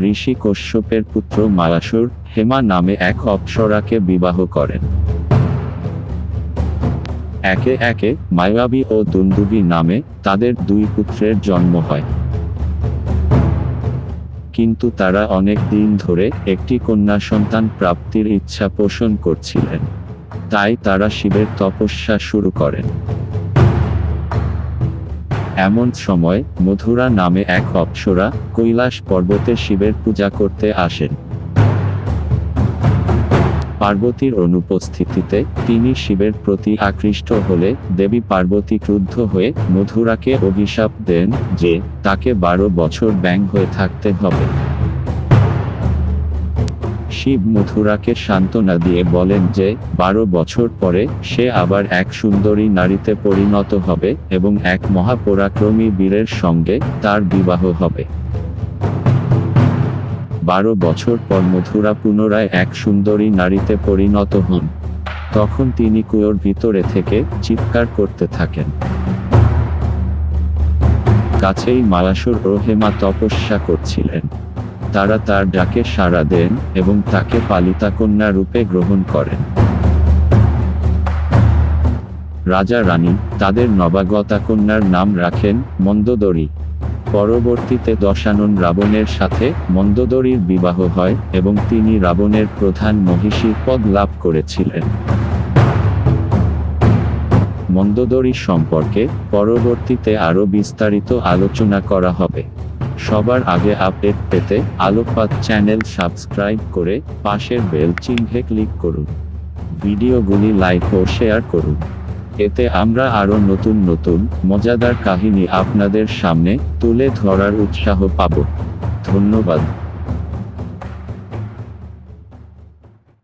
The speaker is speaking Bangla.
ঋষি কশ্যপের পুত্র মায়াসুর হেমা নামে এক অপ্সরাকে বিবাহ করেন। একে একে মায়াবী ও দুন্দুবি নামে তাদের দুই পুত্রের জন্ম হয়। কিন্তু তারা অনেক দিন ধরে একটি কন্যা সন্তান প্রাপ্তির ইচ্ছা পোষণ করছিলেন। তাই তারা শিবের তপস্যা শুরু করেন। এমন সময় মধুরা নামে এক অপ্সরা কৈলাস পর্বতে শিবের পূজা করতে আসেন। পার্বতীর অনুপস্থিতিতে তিনি শিবের প্রতি আকৃষ্ট হলে দেবী পার্বতী ক্রুদ্ধ হয়ে মধুরাকে অভিশাপ দেন যে তাকে বারো বছর ব্যাং হয়ে থাকতে হবে। শিব মথুরাকে সান্ত্বনা দিয়ে বলেন যে, বারো বছর পরে সে আবার এক সুন্দরী নারীতে পরিণত হবে এবং এক মহাপরাক্রমী বীরের সঙ্গে তার বিবাহ হবে। বারো বছর পর মথুরা পুনরায় এক সুন্দরী নারীতে পরিণত হন। তখন তিনি কুয়োর ভিতরে থেকে চিৎকার করতে থাকেন। কাছেই মালাসুর ও হেমা তপস্যা করছিলেন। তারা তার ডাকে সাড়া দেন এবং তাকে পালিতা কন্যা রূপে গ্রহণ করেন। রাজা রানী তাদের নবাগতা কন্যার নাম রাখেন মন্দোদরী। পরবর্তীতে দশানন রাবণের সাথে মন্দোদরীর বিবাহ হয় এবং তিনি রাবণের প্রধান মহিষীর পদ লাভ করেছিলেন। মন্দোদরী সম্পর্কে পরবর্তীতে আরও বিস্তারিত আলোচনা করা হবে। সবার আগে আপডেট পেতে আলোকপাত চ্যানেল সাবস্ক্রাইব করে পাশের বেল চিহ্নে ক্লিক করুন। ভিডিওগুলি লাইক ও শেয়ার করুন। এতে আমরা আরও নতুন নতুন মজাদার কাহিনী আপনাদের সামনে তুলে ধরার উৎসাহ পাব। ধন্যবাদ।